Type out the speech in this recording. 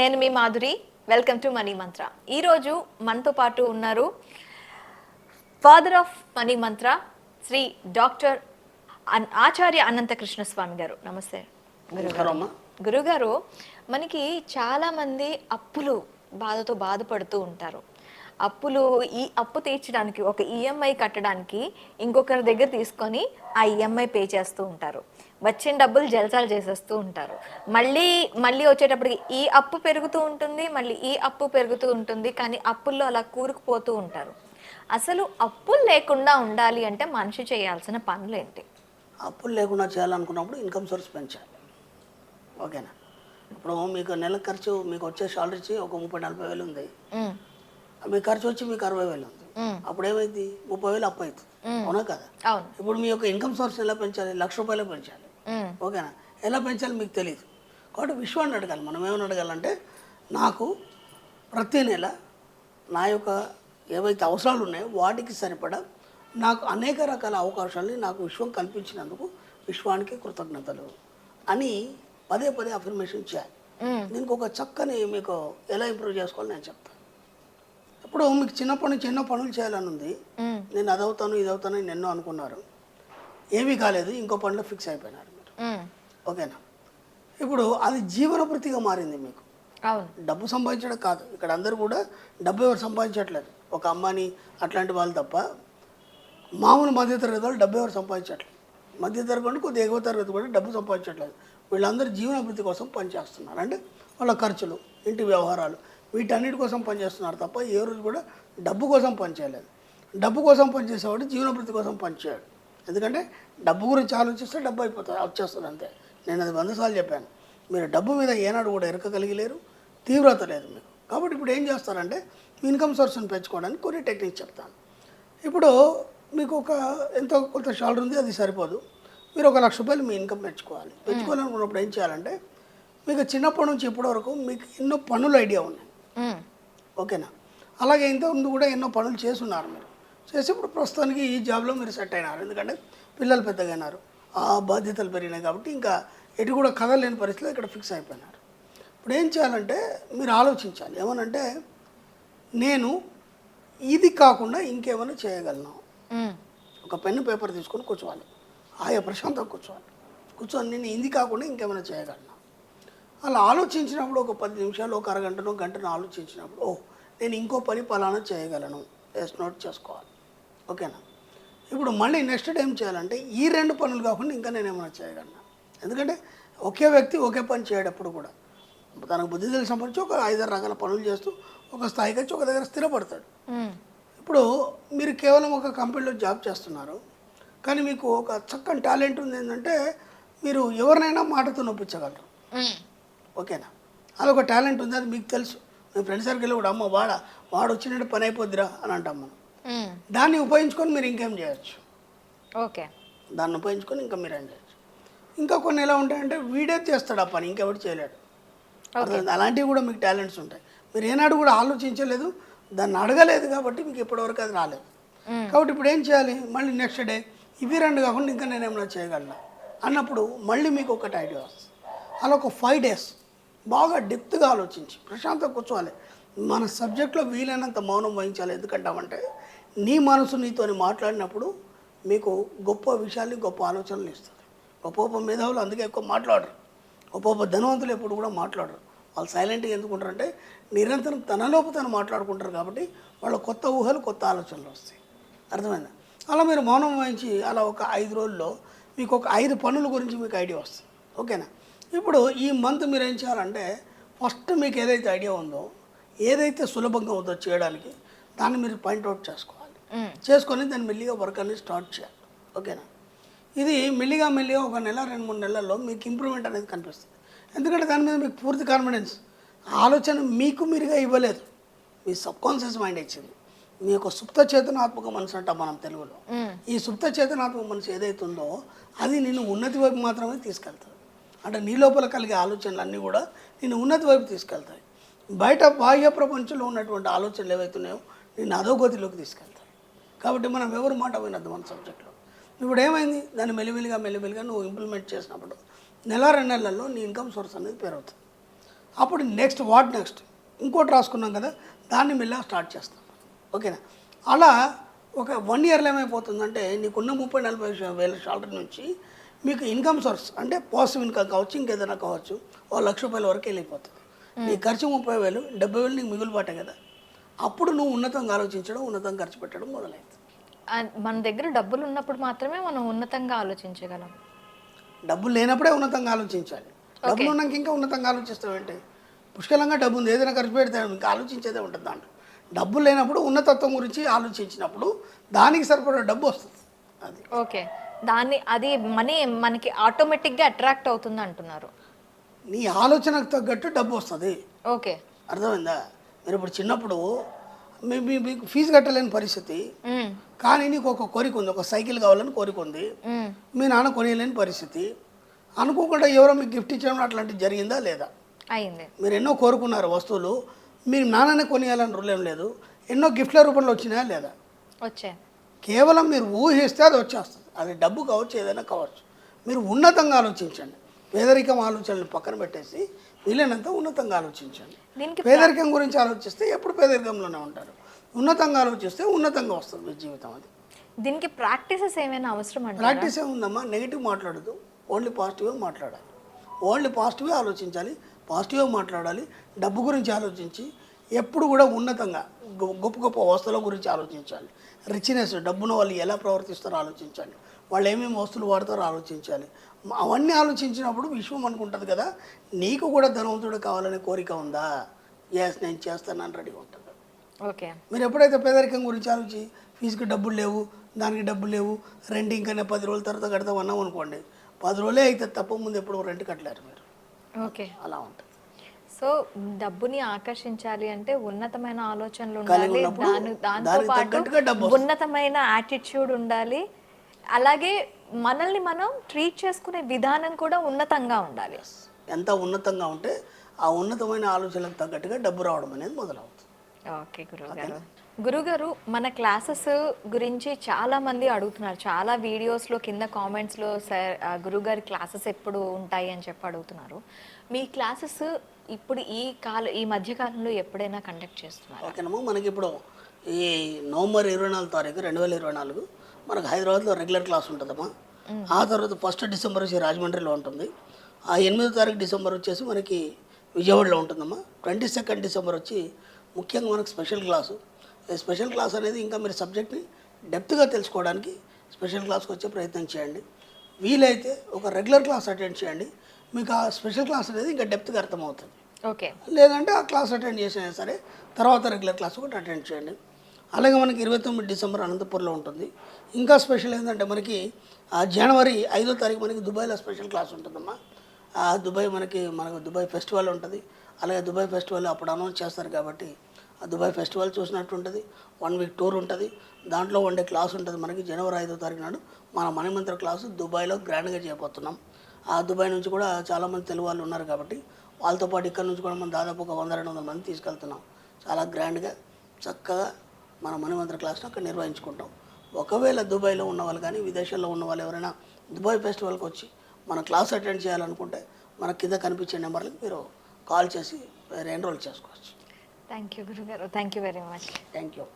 నేను మీ Madhuri. Welcome to money mantra ఈరోజు మనతో పాటు ఉన్నారు father of money mantra Shri doctor Acharya Anantakrishna Swami గారు. నమస్తే. గురుగారు అమ్మా గురుగారు మనకి చాలా మంది అప్పులు బాధతో బాధపడుతూ ఉంటారు. అప్పులు ఈ అప్పు తీర్చడానికి ఒక ఈఎంఐ కట్టడానికి ఇంకొకరి దగ్గర తీసుకొని ఆ ఈఎంఐ పే చేస్తూ ఉంటారు. వచ్చిన డబ్బులు జలసాలు చేసేస్తూ ఉంటారు. మళ్ళీ మళ్ళీ వచ్చేటప్పటికి ఈ అప్పు పెరుగుతూ ఉంటుంది మళ్ళీ ఈ అప్పు పెరుగుతూ ఉంటుంది కానీ అప్పుల్లో అలా కూరుకుపోతూ ఉంటారు. అసలు అప్పులు లేకుండా ఉండాలి అంటే మనిషి చేయాల్సిన పనులు ఏంటి అప్పులు లేకుండా చేయాలనుకున్నప్పుడు ఇన్కమ్ సోర్స్ పెంచాలి. ఓకేనా? ఇప్పుడు మీకు నెల ఖర్చు మీకు వచ్చే సాలరీ ఒక ముప్పై నలభై వేలు ఉంది. మీ ఖర్చు వచ్చి మీకు అరవై వేలు ఉంది. అప్పుడు ఏమైంది ముప్పై వేలు అప్పు అవుతుంది. అవునా కదా? అవును. ఇప్పుడు మీ యొక్క ఇన్కమ్ సోర్స్ ఎలా పెంచాలి? లక్ష రూపాయలు పెంచాలి. ఓకేనా? ఎలా పెంచాలి మీకు తెలియదు కాబట్టి విశ్వాన్ని అడగాలి. మనం ఏమని అడగాలంటే నాకు ప్రతి నెల నా యొక్క ఏవైతే అవసరాలు ఉన్నాయో వాటికి సరిపడా నాకు అనేక రకాల అవకాశాలని నాకు విశ్వం కల్పించినందుకు విశ్వానికి కృతజ్ఞతలు అని పదే పదే అఫర్మేషన్ చేయాలి. దీనికి ఒక చక్కని మీకు ఎలా ఇంప్రూవ్ చేసుకోవాలో నేను చెప్తాను. ఇప్పుడు మీకు చిన్నప్పటి నుంచి ఎన్నో పనులు చేయాలని ఉంది. నేను అది అవుతాను ఇది అవుతాను అని ఎన్నో అనుకున్నారు. ఏమీ కాలేదు ఇంకో పనిలో ఫిక్స్ అయిపోయినారు. ఓకేనా? ఇప్పుడు అది జీవన వృత్తిగా మారింది మీకు. డబ్బు సంపాదించడం కాదు. ఇక్కడ అందరూ కూడా డబ్బు ఎవరు సంపాదించట్లేదు. ఒక అమ్మాని అట్లాంటి వాళ్ళు తప్ప మామూలు మధ్యతరగతి వాళ్ళు డబ్బు ఎవరు సంపాదించట్లేదు. మధ్యతరగతి కొద్దిగా ఎగువ తరగతి కూడా డబ్బు సంపాదించట్లేదు. వీళ్ళందరూ జీవనాభివృద్ధి కోసం పనిచేస్తున్నారు. అంటే వాళ్ళ ఖర్చులు ఇంటి వ్యవహారాలు వీటన్నిటి కోసం పనిచేస్తున్నారు తప్ప ఏ రోజు కూడా డబ్బు కోసం పనిచేయలేదు. డబ్బు కోసం పనిచేసేవాడు జీవనాభివృద్ధి కోసం పనిచేయడు. ఎందుకంటే డబ్బు గురించి ఆలోచిస్తే డబ్బు అయిపోతుంది వచ్చేస్తుంది అంతే. నేను అది వంద సార్లు చెప్పాను. మీరు డబ్బు మీద ఏనాడు కూడా ఎరకగలిగలేరు తీవ్రత లేదు మీకు. కాబట్టి ఇప్పుడు ఏం చేస్తారంటే మీ ఇన్కమ్ సోర్స్ని పెంచుకోవడానికి కొన్ని టెక్నిక్స్ చెప్తాను. ఇప్పుడు మీకు ఒక ఎంతో కొంత శాలరీ ఉంది అది సరిపోదు. మీరు ఒక లక్ష రూపాయలు మీ ఇన్కమ్ పెంచుకోవాలి. పెంచుకోవాలనుకున్నప్పుడు ఏం చేయాలంటే మీకు చిన్నప్పటి నుంచి ఇప్పటి వరకు మీకు ఎన్నో పనులు ఐడియా ఉన్నాయి. ఓకేనా? అలాగే ఇంతకుముందు కూడా ఎన్నో పనులు చేస్తున్నారు మీరు. చేసి ఇప్పుడు ప్రస్తుతానికి ఈ జాబ్లో మీరు సెట్ అయినారు. ఎందుకంటే పిల్లలు పెద్దగా అయినారు. ఆ బాధ్యతలు పెరిగినాయి కాబట్టి ఇంకా ఎటు కూడా కదలేని పరిస్థితిలో ఇక్కడ ఫిక్స్ అయిపోయినారు. ఇప్పుడు ఏం చేయాలంటే మీరు ఆలోచించాలి. ఏమనంటే నేను ఇది కాకుండా ఇంకేమైనా చేయగలను. ఒక పెన్ను పేపర్ తీసుకొని కూర్చోవాలి. ఆయా ప్రశాంతంగా కూర్చోవాలి. కూర్చొని నేను ఇది కాకుండా ఇంకేమైనా చేయగలను. అలా ఆలోచించినప్పుడు ఒక పది నిమిషాలు ఒక అరగంటనో గంటను ఆలోచించినప్పుడు ఓ నేను ఇంకో పని పలానా చేయగలను. ఎస్ నోట్ చేసుకోవాలి. ఓకేనా? ఇప్పుడు మళ్ళీ నెక్స్ట్ ఏం చేయాలంటే ఈ రెండు పనులు కాకుండా ఇంకా నేను ఏమైనా చేయగలను. ఎందుకంటే ఒకే వ్యక్తి ఒకే పని చేయడప్పుడు కూడా. తనకు బుద్ధి తెలిసినప్పటి ఒక ఐదారు రకాల పనులు చేస్తూ ఒక స్థాయికి వచ్చి ఒక దగ్గర స్థిరపడతాడు. ఇప్పుడు మీరు కేవలం ఒక కంపెనీలో జాబ్ చేస్తున్నారు. కానీ మీకు ఒక చక్కని టాలెంట్ ఉంది ఏంటంటే మీరు ఎవరినైనా మాటతో నొప్పించగలరు. ఓకేనా? అదొక టాలెంట్ ఉంది అది మీకు తెలుసు. మీ ఫ్రెండ్ సర్కిల్ కూడా అమ్మ వాడ వాడు వచ్చినట్టు పని అయిపోద్దిరా అని అంటాం మనం. దాన్ని ఉపయోగించుకొని మీరు ఇంకేం చేయొచ్చు. ఓకే. దాన్ని ఉపయోగించుకొని ఇంకా మీరు ఏం చేయొచ్చు. ఇంకా కొన్ని ఎలా ఉంటాయంటే వీడే చేస్తాడు ఆ పని ఇంకెవడు చేయలేడు? అలాంటివి కూడా మీకు టాలెంట్స్ ఉంటాయి. మీరు ఏనాడు కూడా ఆలోచించలేదు దాన్ని అడగలేదు కాబట్టి మీకు ఇప్పటివరకు అది రాలేదు. కాబట్టి ఇప్పుడు ఏం చేయాలి? మళ్ళీ నెక్స్ట్ డే ఇవి రెండు కాకుండా ఇంకా నేను ఏమైనా చేయగలను? అన్నప్పుడు మళ్ళీ మీకు ఒకటి ఐడియా వస్తుంది. అలా ఒక ఫైవ్ డేస్ బాగా డెప్త్గా ఆలోచించి ప్రశాంతంగా కూర్చోవాలి. మన సబ్జెక్ట్లో వీలైనంత మౌనం వహించాలి. ఎందుకంటామంటే నీ మనసు నీతోని మాట్లాడినప్పుడు మీకు గొప్ప విషయాల్ని గొప్ప ఆలోచనలు ఇస్తుంది గొప్ప గొప్ప మేధావులు అందుకే ఎక్కువ మాట్లాడరు. గొప్ప గొప్ప ధనవంతులు ఎప్పుడు కూడా మాట్లాడరు. వాళ్ళు సైలెంట్గా ఎందుకుంటారంటే నిరంతరం తనలోపు తను మాట్లాడుకుంటారు కాబట్టి వాళ్ళ కొత్త ఊహలు కొత్త ఆలోచనలు వస్తాయి. అర్థమైందా? అలా మీరు మౌనం వహించి అలా ఒక ఐదు రోజుల్లో మీకు ఒక ఐదు పనుల గురించి మీకు ఐడియా వస్తుంది. ఓకేనా? ఇప్పుడు ఈ మంత్ మీరు ఏం చేయాలంటే ఫస్ట్ మీకు ఏదైతే ఐడియా ఉందో ఏదైతే సులభంగా ఉందో చేయడానికి దాన్ని మీరు పాయింట్అవుట్ చేసుకోవాలి. చేసుకొని దాన్ని మెల్లిగా వర్క్ అనేది స్టార్ట్ చేయాలి. ఓకేనా ఇది మెల్లిగా మెల్లిగా ఒక నెల రెండు మూడు నెలల్లో మీకు ఇంప్రూవ్మెంట్ అనేది కనిపిస్తుంది. ఎందుకంటే దాని మీద మీకు పూర్తి కాన్ఫిడెన్స్ ఆలోచన మీకు మీరుగా ఇవ్వలేదు. మీ సబ్ కాన్షియస్ మైండ్ ఇచ్చింది. మీ యొక్క సుప్త చేతనాత్మక మనసు అంటాం మనం తెలుగులో. ఈ సుప్త చేతనాత్మక మనసు ఏదైతే ఉందో అది నిన్ను ఉన్నతి వైపు మాత్రమే తీసుకెళ్తుంది. అంటే నీ లోపల కలిగే ఆలోచనలు అన్నీ కూడా నిన్ను ఉన్నతి వైపు తీసుకెళ్తాయి. బయట బాహ్య ప్రపంచంలో ఉన్నటువంటి ఆలోచనలు ఏవైతున్నాయో అదో అధోగతిలోకి తీసుకెళ్తాను. కాబట్టి మనం ఎవరు మాట వినద్దు మన సబ్జెక్ట్లో ఇప్పుడు ఏమైంది? దాన్ని మెల్లిమెల్లిగా మెల్లిమెల్లిగా నువ్వు ఇంప్లిమెంట్ చేసినప్పుడు నెల రెండు నెలల్లో నీ ఇన్కమ్ సోర్స్ అనేది పెరుగుతుంది అప్పుడు నెక్స్ట్ వాట్ నెక్స్ట్ ఇంకోటి రాసుకున్నాం కదా దాన్ని మెల్లగా స్టార్ట్ చేస్తాం. ఓకేనా? అలా ఒక వన్ ఇయర్లో ఏమైపోతుందంటే నీకున్న ముప్పై నలభై వేల శాలరీ నుంచి మీకు ఇన్కమ్ సోర్స్ అంటే పాజిటివ్ ఇన్కమ్ కావచ్చు ఇంకేదైనా కావచ్చు ఓ లక్ష రూపాయల వరకు వెళ్ళిపోతుంది. నీ ఖర్చు ముప్పై వేలు డెబ్బై వేలు నీకు మిగులుబాటే కదా. అప్పుడు నువ్వు ఉన్నతంగా ఆలోచించడం ఉన్నతంగా ఖర్చు పెట్టడం మొదలైంది. మన దగ్గర డబ్బులు ఉన్నప్పుడు మాత్రమే మనం ఉన్నతంగా ఆలోచించగలం. డబ్బులు లేనప్పుడే ఉన్నతంగా ఆలోచించాలి. డబ్బులు ఉన్నాక ఇంకా ఉన్నతంగా ఆలోచిస్తావేంటి పుష్కలంగా డబ్బు ఉంది ఏదైనా ఖర్చు పెడితే ఇంకా ఆలోచించేదే ఉంటుంది దాంట్లో. డబ్బులు లేనప్పుడు ఉన్నతత్వం గురించి ఆలోచించినప్పుడు దానికి సరిపడా డబ్బు వస్తుంది. అది. ఓకే. దాన్ని అది మనీ మనకి ఆటోమేటిక్గా అట్రాక్ట్ అవుతుంది అంటున్నారు. నీ ఆలోచనకు తగ్గట్టు డబ్బు వస్తుంది. ఓకే. అర్థమైందా? మీరు ఇప్పుడు చిన్నప్పుడు మీకు ఫీజు కట్టలేని పరిస్థితి. కానీ నీకు ఒక కోరిక ఉంది ఒక సైకిల్ కావాలని కోరిక ఉంది. మీ నాన్న కొనియలేని పరిస్థితి. అనుకోకుండా ఎవరో మీకు గిఫ్ట్ ఇచ్చడం అట్లాంటిది జరిగిందా లేదా? అయింది. మీరు ఎన్నో కోరుకున్నారు వస్తువులు. మీరు నాన్ననే కొనియాలని రూల్ ఏం లేదు. ఎన్నో గిఫ్ట్ల రూపంలో వచ్చినాయా లేదా? వచ్చే కేవలం మీరు ఊహిస్తే అది వచ్చేస్తుంది. అది డబ్బు కావచ్చు ఏదైనా కావచ్చు. మీరు ఉన్నతంగా ఆలోచించండి. పేదరికం ఆలోచనలు పక్కన పెట్టేసి వీలైనంత ఉన్నతంగా ఆలోచించండి. దీనికి పేదరికం గురించి ఆలోచిస్తే ఎప్పుడు పేదరికంలోనే ఉంటారు. ఉన్నతంగా ఆలోచిస్తే ఉన్నతంగా వస్తుంది మీ జీవితం అది. దీనికి ప్రాక్టీసెస్ ఏమైనా అవసరం ప్రాక్టీస్ ఏముందమ్మా నెగిటివ్ మాట్లాడదు. ఓన్లీ పాజిటివ్గా మాట్లాడాలి. ఓన్లీ పాజిటివ్గా ఆలోచించాలి. పాజిటివ్గా మాట్లాడాలి. డబ్బు గురించి ఆలోచించి ఎప్పుడు కూడా ఉన్నతంగా గొప్ప గొప్ప వస్తువుల గురించి ఆలోచించాలి. రిచ్నెస్ డబ్బును వాళ్ళు ఎలా ప్రవర్తిస్తారో ఆలోచించాలి వాళ్ళు ఏమేమి వస్తువులు వాడతారో ఆలోచించాలి. అవన్నీ ఆలోచించినప్పుడు విశ్వం అనుకుంటుంది కదా నీకు కూడా ధనవంతుడు కావాలనే కోరిక ఉందా? ఎస్ నేను చేస్తానని రెడీగా ఉంటుంది ఓకే. మీరు ఎప్పుడైతే పేదరికం గురించి ఆలోచి ఫీజుకి డబ్బులు లేవు దానికి డబ్బులు లేవు రెంట్ ఇంకనే పది రోజుల తర్వాత కడతాం అన్నాం అనుకోండి పది రోజులే అయితే తప్ప ముందు ఎప్పుడు రెంట్ కట్టలేరు మీరు. ఓకే. అలా ఉంటుంది. సో డబ్బుని ఆకర్షించాలి అంటే ఉన్నతమైన ఆలోచనలు ఉండాలి దాని దాంతో పాటు ఉన్నతమైన యాటిట్యూడ్ ఉండాలి. అలాగే మనల్ని మనం ట్రీట్ చేసుకునే విధానం కూడా ఉన్నతంగా ఉండాలి. ఎంత ఉన్నతంగా ఉంటే ఆ ఉన్నతమైన ఆలోచనలకు తగ్గట్టుగా డబ్బు రావడం అనేది మొదలవుతుంది. ఓకే గురువుగారు. గురుగారు మన క్లాసెస్ గురించి చాలా మంది అడుగుతున్నారు. చాలా వీడియోస్లో కింద కామెంట్స్లో సార్ గురుగారి క్లాసెస్ ఎప్పుడు ఉంటాయి అని చెప్పి అడుగుతున్నారు. మీ క్లాసెస్ ఇప్పుడు ఈ కాల ఈ మధ్య కాలంలో ఎప్పుడైనా కండక్ట్ చేస్తున్నారు? ఓకేనమ్మా మనకి ఇప్పుడు ఈ నవంబర్ ఇరవై నాలుగు తారీఖు రెండు వేల ఇరవై నాలుగు మనకు హైదరాబాద్లో రెగ్యులర్ క్లాస్ ఉంటుందమ్మా. ఆ తర్వాత ఫస్ట్ డిసెంబర్ వచ్చి రాజమండ్రిలో ఉంటుంది. ఆ ఎనిమిదో తారీఖు డిసెంబర్ వచ్చేసి మనకి విజయవాడలో ఉంటుందమ్మా. ట్వంటీ సెకండ్ డిసెంబర్ వచ్చి ముఖ్యంగా మనకు స్పెషల్ క్లాసు. స్పెషల్ క్లాస్ అనేది ఇంకా మీరు సబ్జెక్ట్ని డెప్త్గా తెలుసుకోవడానికి స్పెషల్ క్లాస్కి వచ్చే ప్రయత్నం చేయండి. వీలైతే ఒక రెగ్యులర్ క్లాస్ అటెండ్ చేయండి. మీకు ఆ స్పెషల్ క్లాస్ అనేది ఇంకా డెప్త్గా అర్థమవుతుంది. ఓకే. లేదంటే ఆ క్లాస్ అటెండ్ చేసినా సరే తర్వాత రెగ్యులర్ క్లాస్ ఒకటి అటెండ్ చేయండి. అలాగే మనకి ఇరవై తొమ్మిది డిసెంబర్ అనంతపూర్లో ఉంటుంది. ఇంకా స్పెషల్ ఏంటంటే మనకి ఆ జనవరి ఐదో తారీఖు మనకి దుబాయ్లో స్పెషల్ క్లాస్ ఉంటుందమ్మా. ఆ దుబాయ్ మనకి మనకు దుబాయ్ ఫెస్టివల్ ఉంటుంది. అలాగే దుబాయ్ ఫెస్టివల్ అప్పుడు అనౌన్స్ చేస్తారు కాబట్టి ఆ దుబాయ్ ఫెస్టివల్ చూసినట్టు ఉంటుంది. వన్ వీక్ టూర్ ఉంటుంది. దాంట్లో వన్ డే క్లాస్ ఉంటుంది మనకి జనవరి ఐదో తారీఖు నాడు. మన మణిమంత్ర క్లాసు దుబాయ్లో గ్రాండ్గా చేయబోతున్నాం. ఆ దుబాయ్ నుంచి కూడా చాలామంది తెలుగు వాళ్ళు ఉన్నారు కాబట్టి వాళ్ళతో పాటు ఇక్కడ నుంచి కూడా మనం దాదాపు ఒక వంద రెండు వందల మంది తీసుకెళ్తున్నాం. చాలా గ్రాండ్గా చక్కగా మన మణిమంత్ర క్లాస్ని అక్కడ నిర్వహించుకుంటాం. ఒకవేళ దుబాయ్లో ఉన్న వాళ్ళు కానీ విదేశాల్లో ఉన్న వాళ్ళు ఎవరైనా దుబాయ్ ఫెస్టివల్కి వచ్చి మన క్లాస్ అటెండ్ చేయాలనుకుంటే మన కింద కనిపించే నెంబర్లకు మీరు కాల్ చేసి మీరు ఎన్రోల్ చేసుకోవచ్చు. థ్యాంక్ యూ గురుగారు. Thank you very much thank you